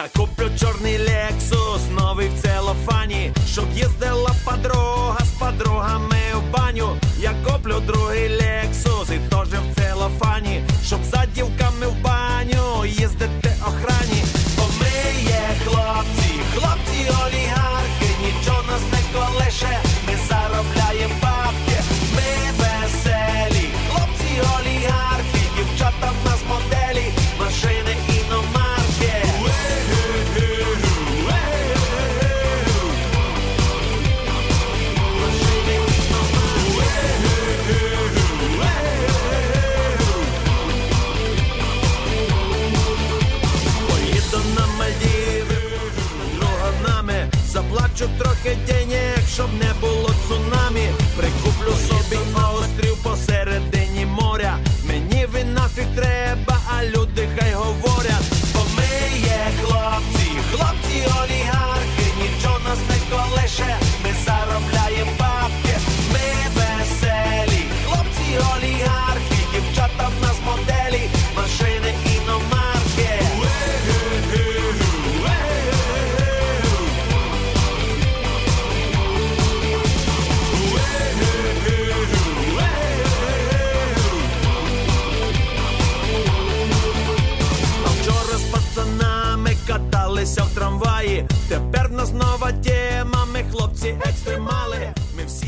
Я куплю чорний лексус, новий в целофані, щоб їздила подруга з подругами в баню. Я куплю другий лексус і теж в целофані, щоб за дівками в баню їздити охрані. Бо ми є хлопці, хлопці олігархи, нічого нас не колеше, ми заробляємо бабки, ми веселі, хлопці олігархи, дівчата в нас моделі, машини Мальдіви, друганами Заплачу трохи денег, щоб не було цунамі. Прикуплю собі на острів посередині моря. Мені він нафіг треба, а люди хай говорять. Бо ми є хлопці, хлопці олігархи. Нічого нас не колеше, ми заробляємо бабки. Ми веселі, хлопці олігархи. Дівчата в нас каталися в трамваї. Тепер нас нова тема. Ми хлопці екстремали. Ми всі